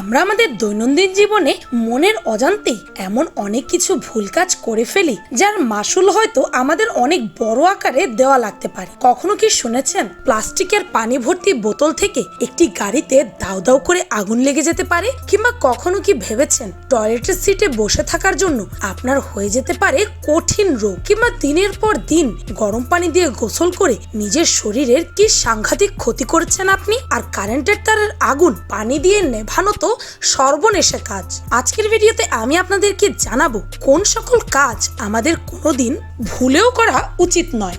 আমরা আমাদের দৈনন্দিন জীবনে মনের অজান্তে এমন অনেক কিছু ভুল কাজ করে ফেলি, যার মাসুল হয়তো আমাদের অনেক বড় আকারে দেওয়া লাগতে পারে। কখনো কি শুনেছেন, প্লাস্টিকের পানি ভর্তি বোতল থেকে একটি গাড়িতে দাউ দাউ করে আগুন লেগে যেতে পারে? কিংবা কখনো কি ভেবেছেন, টয়লেটের সিটে বসে থাকার জন্য আপনার হয়ে যেতে পারে কঠিন রোগ, কিংবা দিনের পর দিন গরম পানি দিয়ে গোসল করে নিজের শরীরের কি সাংঘাতিক ক্ষতি করেছেন আপনি? আর কারেন্টের তারের আগুন পানি দিয়ে নেভানো তো সর্বনেশে কাজ। আজকের ভিডিওতে আমি আপনাদেরকে জানাব, কোন সকল কাজ আমাদের কোনোদিন ভুলেও করা উচিত নয়।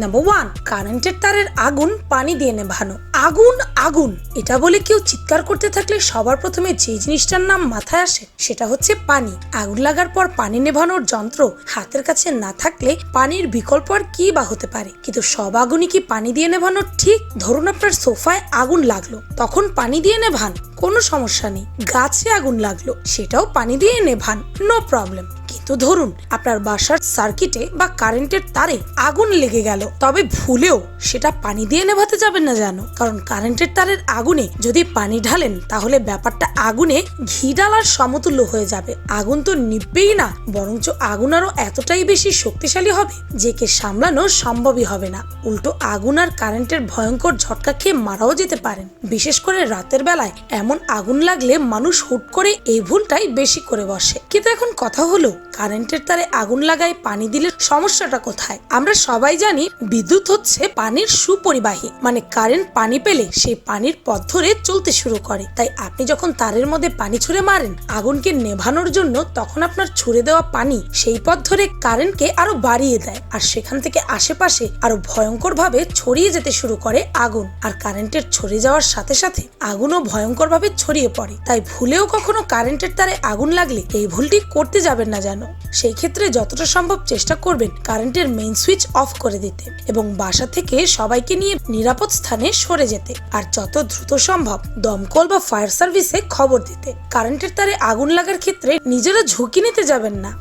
নাম্বার ওয়ান কারেন্টের তারের আগুন পানি দিয়ে নেভানো। আগুন আগুন। এটা বলে কেউ চিৎকার করতে থাকলে সবার প্রথমে যে জিনিসটার নাম মাথায় আসে সেটা হচ্ছে পানি। আগুন লাগার পর পানি নেভানোর যন্ত্র হাতের কাছে না থাকলে পানির বিকল্প আর কি বা হতে পারে? কিন্তু সব আগুনই কি পানি দিয়ে নেভানো ঠিক, ধরুন আপনার সোফায় আগুন লাগল। তখন পানি দিয়ে নেভান, কোনো সমস্যা নেই। গাছে আগুন লাগল, সেটাও পানি দিয়ে নেভান নো প্রবলেম কিন্তু ধরুন, আপনার বাসার সার্কিটে বা কারেন্টের তারে আগুন লেগে গেল। তবে ভুলেও সেটা পানি দিয়ে নেভাতে যাবেন না জানো কারণ কারেন্টের তারের আগুনে যদি পানি ঢালেন, তাহলে ব্যাপারটা আগুনে ঘি ডালার সমতুল্য হয়ে যাবে। আগুন তো নিববেই না, বরঞ্চ আগুন আরও এতটাই বেশি শক্তিশালী হবে যে কে সামলানো সম্ভবই হবে না। উল্টো আগুন আর কারেন্টের ভয়ঙ্কর ঝটকা খেয়ে মারাও যেতে পারেন। বিশেষ করে রাতের বেলায় এমন আগুন লাগলে মানুষ হুট করে এই ভুলটাই বেশি করে বসে। কিন্তু এখন কথা হলো কারেন্টের তারে আগুন লাগায় পানি দিলে সমস্যাটা কোথায়? আমরা সবাই জানি বিদ্যুৎ হচ্ছে পানির সুপরিবাহী। মানে কারেন্ট পানি পেলে সেই পানির পথ ধরে চলতে শুরু করে। তাই আপনি যখন তারের মধ্যে পানি ছুঁড়ে মারেন, আগুনকে নেভানোর জন্য তখন আপনার ছুঁড়ে দেওয়া পানি সেই পথ ধরে কারেন্টকে আরও বাড়িয়ে দেয়। আর সেখান থেকে আশেপাশে আরও ভয়ঙ্কর ভাবে ছড়িয়ে যেতে শুরু করে আগুন। আর কারেন্টের ছড়িয়ে যাওয়ার সাথে সাথে আগুনও ভয়ঙ্কর ভাবে ছড়িয়ে পড়ে। তাই ভুলেও কখনো কারেন্টের তারে আগুন লাগলে এই ভুলটি করতে যাবেন না জানো সেই ক্ষেত্রে যতটা সম্ভব চেষ্টা করবেন কারেন্টের মেইন সুইচ অফ করে দিতে এবং বাসা থেকে সবাইকে নিয়ে নিরাপদ স্থানে সরে যেতে। আর যত দ্রুত সম্ভব দমকল বা ফায়ার সার্ভিসে খবর দিতে। কারেন্টের তারে আগুন লাগার ক্ষেত্রে নিজেরা ঝুঁকি নিতে যাবেন না।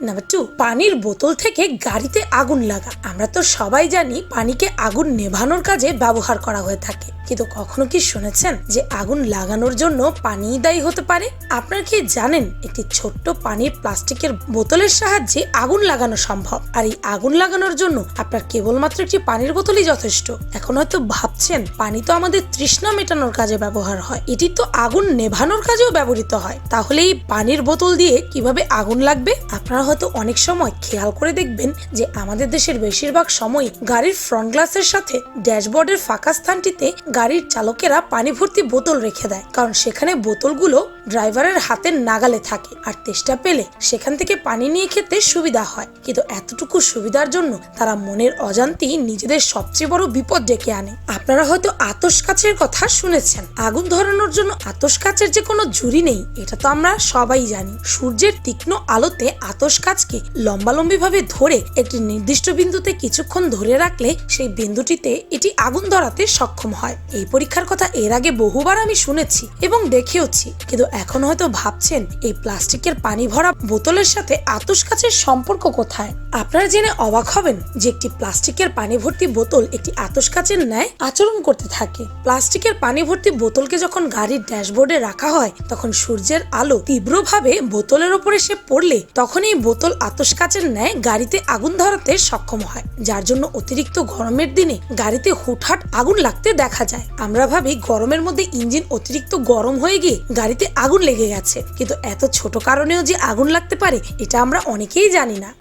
নাম্বার টু পানির বোতল থেকে গাড়িতে আগুন লাগা। আমরা তো সবাই জানি পানিকে আগুন নেভানোর কাজে ব্যবহার করা হয়ে থাকে। কিন্তু কখনো কি শুনেছেন যে আগুন লাগানোর জন্য পানি দায়ী হতে পারে? আপনার কি জানেন একটি ছোট্ট পানির প্লাস্টিকের বোতলের সাহায্যে আগুন লাগানো সম্ভব? আর এই আগুন লাগানোর জন্য আপনার কেবলমাত্র একটি পানির বোতলই যথেষ্ট। এখন হয়তো ভাবছেন, পানি তো আমাদের তৃষ্ণা মেটানোর কাজে ব্যবহার হয়। এটি তো আগুন নেভানোর কাজেও ব্যবহৃত হয়। তাহলে এই পানির বোতল দিয়ে কীভাবে আগুন লাগবে? আপনারা হয়তো অনেক সময় খেয়াল করে দেখবেন যে আমাদের দেশের বেশিরভাগ সময় গাড়ির ফ্রন্ট গ্লাসের সাথে ড্যাশবোর্ডের ফাঁকা স্থানটিতে গাড়ির চালকেরা পানি ভর্তি বোতল রেখে দেয়, কারণ সেখানে বোতলগুলো ড্রাইভারের হাতের নাগালে থাকে আর তেষ্টা পেলে সেখান থেকে পানি নিয়ে খেতে সুবিধা হয়। কিন্তু এতটুকু সুবিধার জন্য তারা মনের অজান্তেই নিজেদের সবচেয়ে বড় বিপদ ডেকে আনে। আপনারা হয়তো আতস কাচের কথা শুনেছেন। আগুন ধরানোর জন্য আতস কাচের যে কোনো জুড়ি নেই, এটা তো আমরা সবাই জানি। সূর্যের তীক্ষ্ণ আলোতে আতস কাচকে লম্বালম্বি ভাবে ধরে একটি নির্দিষ্ট বিন্দুতে কিছুক্ষণ ধরে রাখলে সেই বিন্দুটিতে এটি আগুন ধরাতে সক্ষম হয়। এই পরীক্ষার কথা এর আগে বহুবার আমি শুনেছি এবং দেখেওছি। কিন্তু এখন হয়তো ভাবছেন, এই প্লাস্টিকের পানি ভরা বোতলের সাথে আতস কাচের সম্পর্ক কোথায়? আপনারা জেনে অবাক হবেন যে একটি প্লাস্টিকের পানি ভর্তি বোতল একটি আতস কাচের ন্যায় আচরণ করতে থাকে। প্লাস্টিকের পানি ভর্তি বোতলকে যখন গাড়ির ড্যাশবোর্ডে রাখা হয়, তখন সূর্যের আলো তীব্রভাবে বোতলের ওপর এসে পড়লে তখন এই বোতল আতস কাচের ন্যায় গাড়িতে আগুন ধরাতে সক্ষম হয়, যার জন্য অতিরিক্ত গরমের দিনে গাড়িতে হুটহাট আগুন লাগতে দেখা যায়। আমরা ভাবি গরমের মধ্যে ইঞ্জিন অতিরিক্ত গরম হয়ে গিয়ে গাড়িতে আগুন লেগে গেছে। কিন্তু এত ছোট কারণেও যে আগুন লাগতে পারে, এটা আমরা অনেকেই জানি না।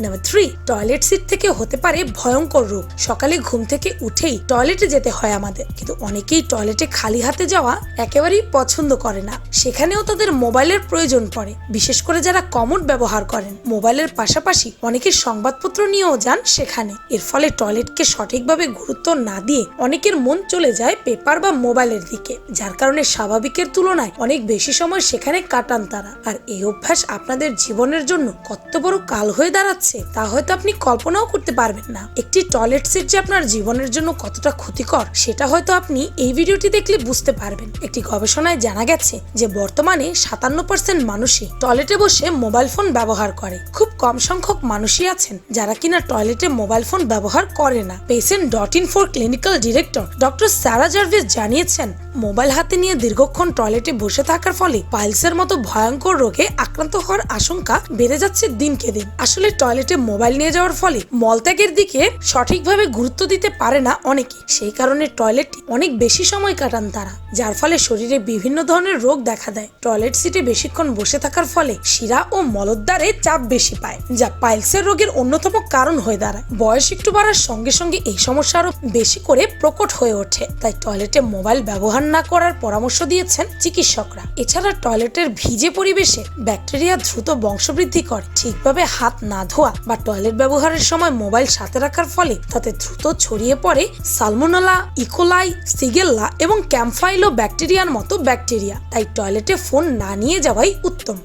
নাম্বার থ্রি টয়লেট সিট থেকে হতে পারে ভয়ঙ্কর রোগ। সকালে ঘুম থেকে উঠেই টয়লেটে যেতে হয় আমাদের। কিন্তু অনেকেই টয়লেটে খালি হাতে যাওয়া একেবারেই পছন্দ করে না। সেখানেও তাদের মোবাইলের প্রয়োজন পড়ে। বিশেষ করে যারা কমোড ব্যবহার করেন। মোবাইলের পাশাপাশি অনেকের সংবাদপত্র নিয়েও যান সেখানে। এর ফলে টয়লেটকে সঠিকভাবে গুরুত্ব না দিয়ে অনেকের মন চলে যায় পেপার বা মোবাইলের দিকে। যার কারণে স্বাভাবিকের তুলনায় অনেক বেশি সময় সেখানে কাটান তারা। আর এই অভ্যাস আপনাদের জীবনের জন্য কত বড় কাল হয়ে দাঁড়াচ্ছে যাচ্ছে তা হয়তো আপনি কল্পনাও করতে পারবেন না। একটি টয়লেট সিট যে আপনার জীবনের জন্য কতটা ক্ষতিকর, সেটা হয়তো আপনি এই ভিডিওটি দেখলে বুঝতে পারবেন। একটি গবেষণায় জানা গেছে যে বর্তমানে সাতান্ন পার্সেন্ট মানুষই টয়লেটে বসে মোবাইল ফোন ব্যবহার করে। খুব কম সংখ্যক মানুষই আছেন যারা কিনা টয়লেটে মোবাইল ফোন ব্যবহার করে না। Patient dot info clinical director doctor Sara Jarvis জানিয়েছেন, মোবাইল হাতে নিয়ে দীর্ঘক্ষণ টয়লেটে বসে থাকার ফলে পাইলসের মতো ভয়ঙ্কর রোগে আক্রান্ত হওয়ার আশঙ্কা বেড়ে যাচ্ছে দিনকে দিন। আসলে টয়লেটে মোবাইল নিয়ে যাওয়ার ফলে মলত্যাগের দিকে সঠিকভাবে গুরুত্ব দিতে পারে না অনেকে। সেই কারণে টয়লেটে অনেক বেশি সময় কাটান তারা, যার ফলে শরীরে বিভিন্ন ধরনের রোগ দেখা দেয়। টয়লেট সিটে বেশিক্ষণ বসে থাকার ফলে শিরা ও মলদ্বারে চাপ বেশি পায়, যা পাইলসের রোগের অন্যতম কারণ হয়ে দাঁড়ায়। বয়স একটু বাড়ার সঙ্গে সঙ্গে এই সমস্যা আরও বেশি করে প্রকট হয়ে ওঠে। তাই টয়লেটে মোবাইল ব্যবহার না করার পরামর্শ দিয়েছেন চিকিৎসকরা। এছাড়া টয়লেটের ভিজে পরিবেশে ব্যাকটেরিয়া দ্রুত বংশবৃদ্ধি করে, ঠিকভাবে হাত না ধোয়া বা টয়লেট ব্যবহারের সময় মোবাইল সাথে রাখার ফলে তাতে দ্রুত ছড়িয়ে পড়ে সালমোনালা ইকোলাই সিগেল্লা এবং ক্যাম্পফাইলো ব্যাকটেরিয়ার মতো ব্যাকটেরিয়া তাই টয়লেটে ফোন না নিয়ে যাওয়াই উত্তম।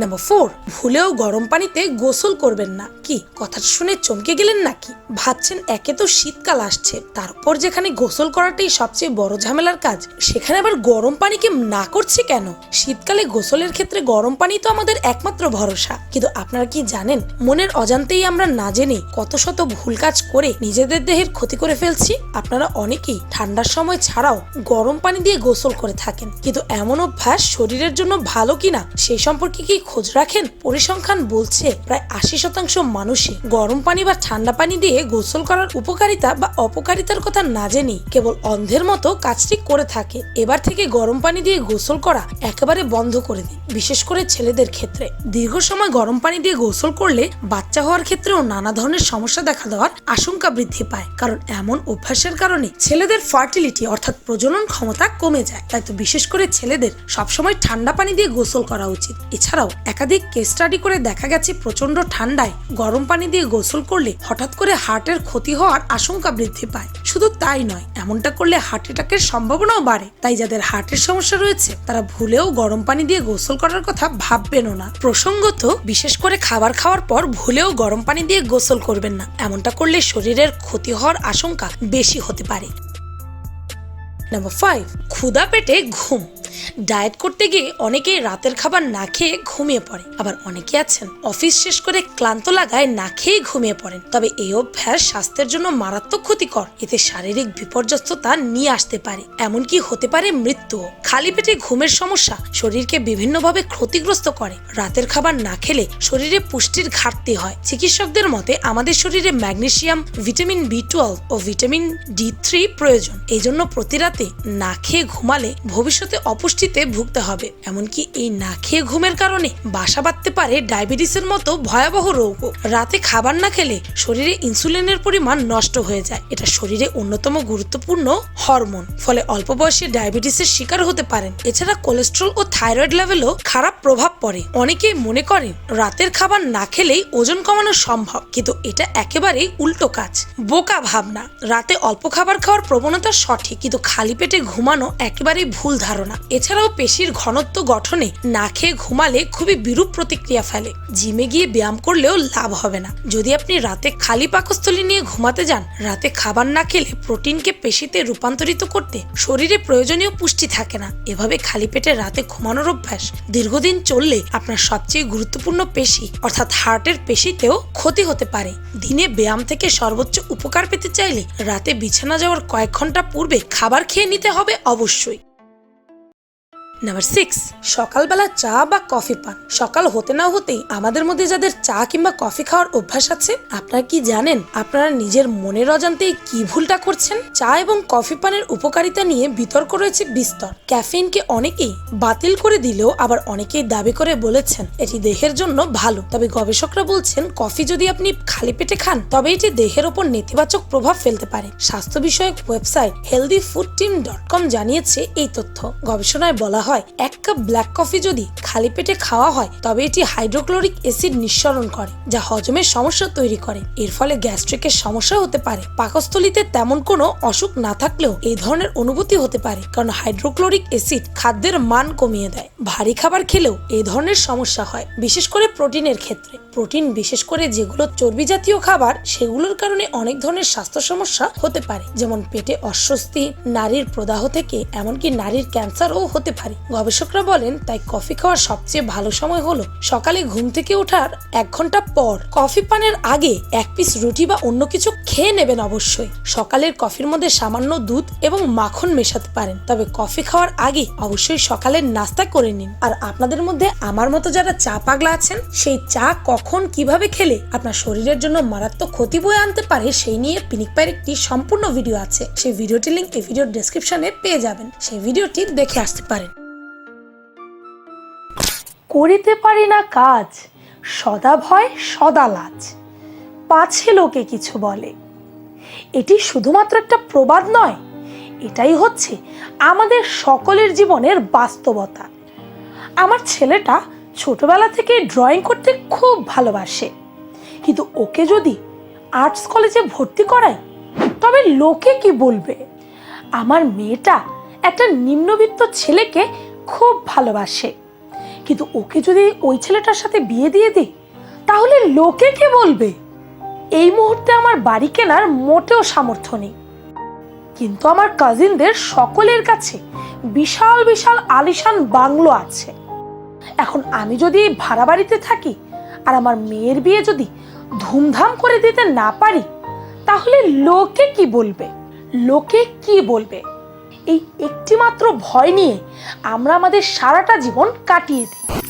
নাম্বার ফোর ভুলেও গরম পানিতে গোসল করবেন না। কি, কথাটা শুনে চমকে গেলেন নাকি? ভাবছেন একে তো শীতকাল আসছে, তারপর যেখানে গোসল করাটাই সবচেয়ে বড় ঝামেলার কাজ, সেখানে আবার গরম পানিকে না করছে কেন? শীতকালে গোসলের ক্ষেত্রে গরম পানি তো আমাদের একমাত্র ভরসা। কিন্তু আপনারা কি জানেন, মনের অজান্তেই আমরা না জেনে কত শত ভুল কাজ করে নিজেদের দেহের ক্ষতি করে ফেলছি? আপনারা অনেকেই ঠান্ডার সময় ছাড়াও গরম পানি দিয়ে গোসল করে থাকেন। কিন্তু এমন অভ্যাস শরীরের জন্য ভালো কিনা সেই সম্পর্কে কি খোঁজ রাখেন, পরিসংখ্যান বলছে প্রায় আশি শতাংশ মানুষই গরম পানি বা ঠান্ডা পানি দিয়ে গোসল করার উপকারিতা বা অপকারিতার কথা না জেনেই কেবল অন্ধের মতো কাজটি করে থাকে। এবার থেকে গরম পানি দিয়ে গোসল করা একেবারে বন্ধ করে দিন, বিশেষ করে ছেলেদের ক্ষেত্রে। দীর্ঘ সময় গরম পানি দিয়ে গোসল করলে বাচ্চা হওয়ার ক্ষেত্রেও নানা ধরনের সমস্যা দেখা দেওয়ার আশঙ্কা বৃদ্ধি পায়। কারণ এমন অভ্যাসের কারণে ছেলেদের ফার্টিলিটি অর্থাৎ প্রজনন ক্ষমতা কমে যায়। তাই তো বিশেষ করে ছেলেদের সবসময় ঠান্ডা পানি দিয়ে গোসল করা উচিত। এছাড়াও একাধিক কেস স্টাডি করে দেখা গেছে প্রচণ্ড ঠান্ডায় গরম পানি দিয়ে গোসল করলে হঠাৎ করে হার্টের ক্ষতি হওয়ার আশঙ্কা বৃদ্ধি পায়। শুধু তাই নয়, এমনটা করলে হার্ট অ্যাটাকের সম্ভাবনাও বাড়ে। তাই যাদের হার্টের সমস্যা রয়েছে, তারা ভুলেও গরম পানি দিয়ে গোসল করার কথা ভাববেনও না। প্রসঙ্গত, বিশেষ করে খাবার খাওয়ার পর ভুলেও গরম পানি দিয়ে গোসল করবেন না। এমনটা করলে শরীরের ক্ষতি হওয়ার আশঙ্কা বেশি হতে পারে। নাম্বার ফাইভ ক্ষুধা পেটে ঘুম। ডায়েট করতে গিয়ে অনেকেই রাতের খাবার না খেয়ে ঘুমিয়ে পড়ে। আবার অনেকে আছেন, অফিস শেষ করে ক্লান্ত লাগায় না খেয়ে ঘুমিয়ে পড়েন। তবে এই অভ্যাস স্বাস্থ্যের জন্য মারাত্মক ক্ষতিকর। এতে শারীরিক বিপর্যস্ততা নিয়ে আসতে পারে। এমনকি হতে পারে মৃত্যু খালি পেটে ঘুমের সমস্যা শরীরকে বিভিন্নভাবে ক্ষতিগ্রস্ত করে। রাতের খাবার না খেলে শরীরে পুষ্টির ঘাটতি হয়। চিকিৎসকদের মতে, আমাদের শরীরে ম্যাগনেশিয়াম ভিটামিন বি টুয়েলভ ও ভিটামিন ডি থ্রি প্রয়োজন। এই জন্য প্রতি রাতে না খেয়ে ঘুমালে ভবিষ্যতে অপুষ্টিতে ভুগতে হবে। এমনকি এই না খেয়ে ঘুমের কারণে বাসা বাঁধতে পারে ডায়াবেটিসের মতো ভয়াবহ রোগও। রাতে খাবার না খেলে শরীরে ইনসুলিনের পরিমাণ নষ্ট হয়ে যায়। এটা শরীরে অন্যতম গুরুত্বপূর্ণ হরমোন। ফলে অল্প বয়সে ডায়াবেটিসের শিকার হতে পারেন। এছাড়া কোলেস্ট্রল ও থাইরয়েড লেভেলও খারাপ প্রভাব পড়ে। অনেকেই মনে করেন রাতের খাবার না খেলেই ওজন কমানো সম্ভব। কিন্তু এটা একেবারেই উল্টো কাজ। বোকা ভাবনা। রাতে অল্প খাবার খাওয়ার প্রবণতা সঠিক, কিন্তু খালি পেটে ঘুমানো একেবারেই ভুল ধারণা। এছাড়াও পেশির ঘনত্ব গঠনে না খেয়ে ঘুমালে খুবই বিরূপ প্রতিক্রিয়া ফেলে। জিমে গিয়ে ব্যায়াম করলেও লাভ হবে না। যদি আপনি রাতে খালি পাকস্থলী নিয়ে ঘুমাতে যান, রাতে খাবার না খেলে প্রোটিনকে পেশিতে রূপান্তরিত করতে শরীরে প্রয়োজনীয় পুষ্টি থাকে না। এভাবে খালি পেটে রাতে ঘুমানোর অভ্যাস দীর্ঘদিন চললে আপনার সবচেয়ে গুরুত্বপূর্ণ পেশি, অর্থাৎ হার্টের পেশিতেও ক্ষতি হতে পারে। দিনে ব্যায়াম থেকে সর্বোচ্চ উপকার পেতে চাইলে রাতে বিছানা যাওয়ার কয়েক ঘণ্টা পূর্বে খাবার খেয়ে নিতে হবে অবশ্যই। নাম্বার সিক্স সকালবেলা চা বা কফি পান। সকাল হতে না হতেই আমাদের মধ্যে যাদের চা কিংবা কফি খাওয়ার অভ্যাস আছে, আপনারা কি জানেন আপনারা নিজের মনের অজান্তেই কি ভুলটা করছেন? চা এবং কফি পানের উপকারিতা নিয়ে বিতর্ক রয়েছে বিস্তর। ক্যাফিনকে অনেকেই বাতিল করে দিলেও আবার অনেকেই দাবি করে বলেছেন, এটি দেহের জন্য ভালো। তবে গবেষকরা বলছেন, কফি যদি আপনি খালি পেটে খান, তবে এটি দেহের ওপর নেতিবাচক প্রভাব ফেলতে পারে। স্বাস্থ্য বিষয়ক website healthy food team dot com জানিয়েছে এই তথ্য। গবেষণায় বলা হয় হয়। এক কাপ ব্ল্যাক কফি যদি খালি পেটে খাওয়া হয়, তবে এটি হাইড্রোক্লোরিক অ্যাসিড নিঃসরণ করে, যা হজমের সমস্যা তৈরি করে। এর ফলে গ্যাস্ট্রিকের সমস্যা হতে পারে। পাকস্থলিতে তেমন কোনো অসুখ না থাকলেও এই ধরনের অনুভূতি হতে পারে, কারণ হাইড্রোক্লোরিক অ্যাসিড খাদ্যের মান কমিয়ে দেয়। ভারী খাবার খেলেও এই ধরনের সমস্যা হয়, বিশেষ করে প্রোটিনের ক্ষেত্রে। প্রোটিন, বিশেষ করে যেগুলো চর্বি জাতীয় খাবার, সেগুলোর কারণে অনেক ধরনের স্বাস্থ্য সমস্যা হতে পারে, যেমন পেটে অস্বস্তি, নারীর প্রদাহ থেকে, এমনকি নারীর ক্যান্সারও হতে পারে। গবেষকরা বলেন, তাই কফি খাওয়ার সবচেয়ে ভালো সময় হলো সকালে ঘুম থেকে ওঠার এক ঘণ্টা পর। কফি পানের আগে এক পিস রুটি বা অন্য কিছু খেয়ে নেবেন অবশ্যই। সকালের কফির মধ্যে সামান্য দুধ এবং মাখন মেশাতে পারেন। তবে কফি খাওয়ার আগে অবশ্যই সকালের নাস্তা করে নিন। আর আপনাদের মধ্যে আমার মতো যারা চা পাগলা আছেন, সেই চা কখন কীভাবে খেলে আপনার শরীরের জন্য মারাত্মক ক্ষতি বয়ে আনতে পারে, সেই নিয়ে পিনিক পায়ের একটি সম্পূর্ণ ভিডিও আছে। সেই ভিডিওটি লিঙ্ক এই ভিডিওর ডেসক্রিপশনে পেয়ে যাবেন। সেই ভিডিওটি দেখে আসতে পারেন। করিতে পারি না কাজ, সদা ভয়, সদা লাজ। পাছে লোকে কিছু বলে। এটি শুধুমাত্র একটা প্রবাদ নয়, এটাই হচ্ছে আমাদের সকলের জীবনের বাস্তবতা। আমার ছেলেটা ছোটবেলা থেকে ড্রয়িং করতে খুব ভালোবাসে। কিন্তু ওকে যদি আর্টস কলেজে ভর্তি করায় তবে লোকে কি বলবে? আমার মেয়েটা একটা নিম্নবিত্ত ছেলেকে খুব ভালোবাসে। কিন্তু ওকে যদি ওই ছেলেটার সাথে বিয়ে দিয়ে দিই, তাহলে লোকে কি বলবে? এই মুহূর্তে আমার বাড়ি কেনার মোটেও সামর্থ্য নেই। কিন্তু আমার কাজিনদের সকলের কাছে বিশাল বিশাল আলিশান বাংলো আছে। এখন আমি যদি ভাড়া বাড়িতে থাকি আর আমার মেয়ের বিয়ে যদি ধুমধাম করে দিতে না পারি, তাহলে লোকে কি বলবে? লোকে কি বলবে? এই একটিমাত্র ভয় নিয়ে আমরা আমাদের সারাটা জীবন কাটিয়ে দিই।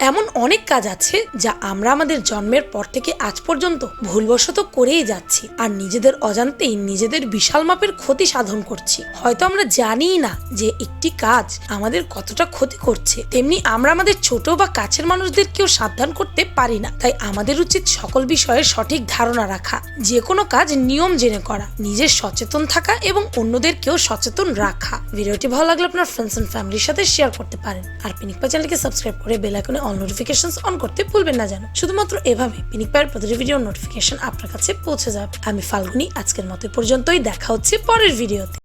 এমন অনেক কাজ আছে যা আমরা আমাদের জন্মের পর থেকে আজ পর্যন্ত ভুলবশত করেই যাচ্ছি আর নিজেদের অজান্তেই নিজেদের বিশাল মাপের ক্ষতি সাধন করছি। হয়তো আমরা জানিই না যে একটি কাজ আমাদের কতটা ক্ষতি করছে। তেমনি আমরা আমাদের ছোট বা কাছের মানুষদেরকেও সাবধান করতে পারি না। তাই আমাদের উচিত সকল বিষয়ে সঠিক ধারণা রাখা যে কোনো কাজ নিয়ম জেনে করা নিজের সচেতন থাকা এবং অন্যদেরকেও সচেতন রাখা। ভিডিওটি ভালো লাগলে আপনার ফ্রেন্ডস এন্ড ফ্যামিলির সাথে শেয়ার করতে পারেন। আর পিনিকপা চ্যানেলকে সাবস্ক্রাইব করে বেল আইকনে অল নোটিফিকেশন অন করতে ভুলবেন না যেন শুধুমাত্র এভাবে পিনিক পায়ের প্রতিটি ভিডিওর নোটিফিকেশন আপনার কাছে পৌঁছে যাবে। আমি ফাল্গুনি, আজকের মতো পর্যন্তই। দেখা হচ্ছে পরের ভিডিওতে